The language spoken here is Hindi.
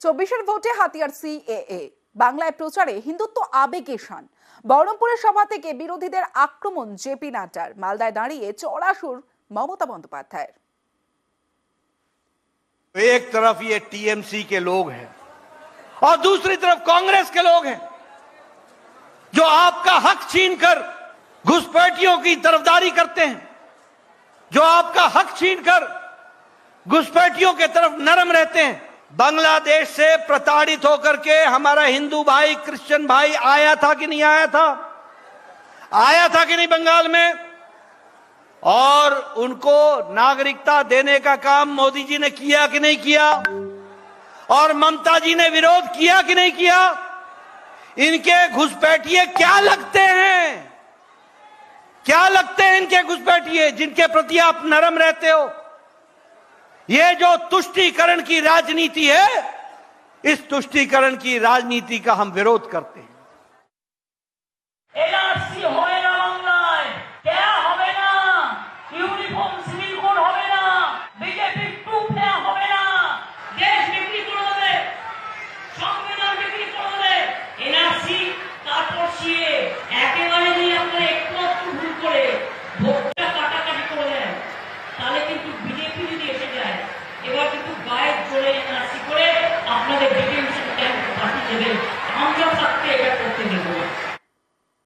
চব্বিশের ভোটে হাতিয়ার সিএএ বাংলায় প্রচারে হিন্দুত্ব আবেগে শান বহরমপুরের সভা থেকে বিরোধীদের আক্রমণ জেপি নাড্ডার মালদায় দাঁড়িয়ে চড়াসুর মমতা বন্দ্যোপাধ্যায়ের एक तरफ ये टीएमसी के लोग हैं और दूसरी तरफ कांग्रेस के लोग हैं जो आपका हक छीनकर घुसपैठियों की तरफदारी करते हैं जो आपका हक छीनकर घुसपैठियों के तरफ नरम रहते हैं बांग्लादेश से प्रताड़ित होकर के हमारा हिंदू भाई, क्रिश्चियन भाई आया था कि नहीं आया था? आया था कि नहीं बंगाल में? और उनको नागरिकता देने का काम मोदी जी ने किया कि नहीं किया? और ममता जी ने विरोध किया कि नहीं किया? इनके घुसपैठिए क्या लगते हैं? क्या लगते हैं इनके घुसपैठिए जिनके प्रति आप नरम रहते हो? ये जो तुष्टीकरण की राजनीति है, इस तुष्टीकरण की राजनीति का हम विरोध करते हैं।